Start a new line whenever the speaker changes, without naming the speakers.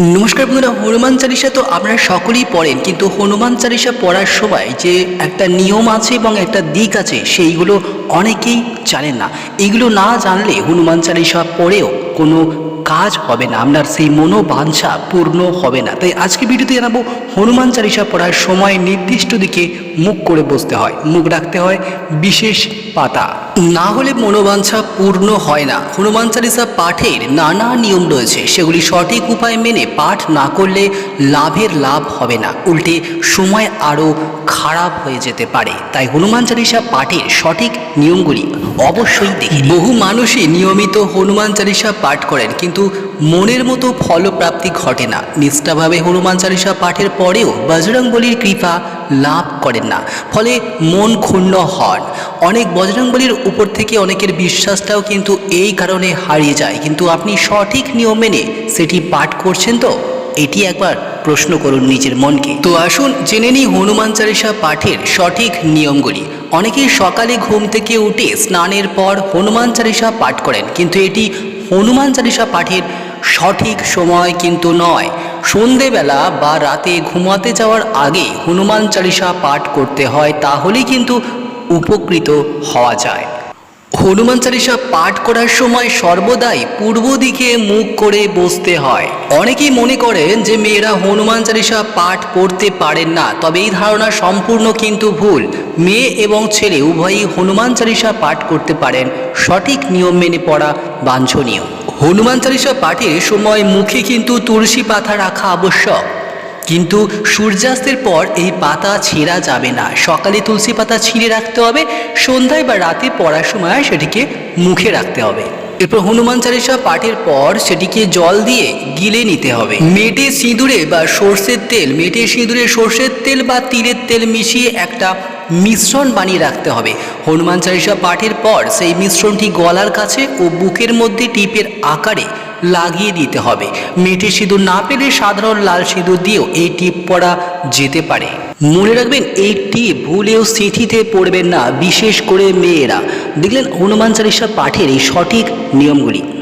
নমস্কার বন্ধুরা, হনুমান চালিসা তো আপনারা সকলেই পড়েন, কিন্তু হনুমান চালিসা পড়ার সময় যে একটা নিয়ম আছে এবং একটা দিক আছে, সেইগুলো অনেকেই জানেন না। এগুলো না জানলে হনুমান চালিসা পড়েও কোনো কাজ হবে না, আপনার সেই মনোবাঞ্ছা পূর্ণ হবে না। তাই আজকে ভিডিওতে জানাব, হনুমান চালিসা পড়ার সময় নির্দিষ্ট দিকে মুখ করে বসতে হয়, মুখ রাখতে হয় বিশেষ পাতা। না হলে মনোবাঞ্ছা পূর্ণ হয় না। হনুমান পাঠের নানা নিয়ম রয়েছে। সেগুলি সঠিক উপায় মেনে পাঠ না করলে লাভের লাভ হবে না। উল্টে সময় আরও খারাপ হয়ে যেতে পারে। তাই হনুমান চালিসা পাঠের সঠিক নিয়মগুলি অবশ্যই দেখে বহু মানুষই নিয়মিত হনুমান চালিসা পাঠ করেন, কিন্তু মনের মতো ফলপ্রাপ্তি ঘটে না। নিষ্ঠাভাবে হনুমান চালিসা পাঠের পরেও বজরংবলির কৃপা লাভ করেন না। ফলে মন ক্ষুণ্ণ হন। অনেক বজরংবলির উপর থেকে অনেকের বিশ্বাসটাও কিন্তু এই কারণে হারিয়ে যায়। কিন্তু আপনি সঠিক নিয়ম মেনে সেটি পাঠ করছেন তো? এটি একবার প্রশ্ন করুন নিজের মনকে। তো আসুন জেনে নিই হনুমান চালিসা পাঠের সঠিক নিয়মগুলি। অনেকেই সকালে ঘুম থেকে উঠে স্নানের পর হনুমান চালিসা পাঠ করেন। কিন্তু এটি হনুমান চালিসা পাঠের সঠিক সময় কিন্তু নয়। সন্ধেবেলা বা রাতে ঘুমাতে যাওয়ার আগে হনুমান চালিসা পাঠ করতে হয়, তাহলেই কিন্তু উপকৃত হওয়া যায়। হনুমান চালিসা পাঠ করার সময় সর্বদাই পূর্ব দিকে মুখ করে বসতে হয়। অনেকেই মনে করেন যে মেয়েরা হনুমান চালিসা পাঠ করতে পারেন না, তবে এই ধারণা সম্পূর্ণ কিন্তু ভুল। মেয়ে এবং ছেলে উভয়ই হনুমান চালিসা পাঠ করতে পারেন। সঠিক নিয়ম মেনে পড়া বাঞ্ছনীয়। হনুমান চালিসা পাঠের সময় মুখে কিন্তু তুলসী পাতা রাখা আবশ্যক। কিন্তু সূর্যাস্তের পর এই পাতা ছেঁড়া যাবে না। সকালে তুলসী পাতা ছিঁড়ে রাখতে হবে, সন্ধ্যায় বা রাতে পড়ার সময় সেটিকে মুখে রাখতে হবে। এরপর হনুমান চালিসা পাঠের পর সেটিকে জল দিয়ে গিলে নিতে হবে। মেটে সিঁদুরে বা সর্ষের তেল, মেটে সিঁদুরে সর্ষের তেল বা তিলের তেল মিশিয়ে একটা মিশ্রণ বানিয়ে রাখতে হবে। হনুমান চালিসা পাঠের পর সেই মিশ্রণটি গলার কাছে ও বুকের মধ্যে টিপের আকারে লাগিয়ে দিতে হবে। মেটে সিঁদুর না পেলে সাধারণ লাল সিঁদুর দিয়েও এই টিপ পরা যেতে পারে। মনে রাখবেন, এই টিপ ভুলেও সিঁথিতে পড়বেন না, বিশেষ করে মেয়েরা। দেখলেন হনুমান চালিসা পাঠের এই সঠিক নিয়মগুলি।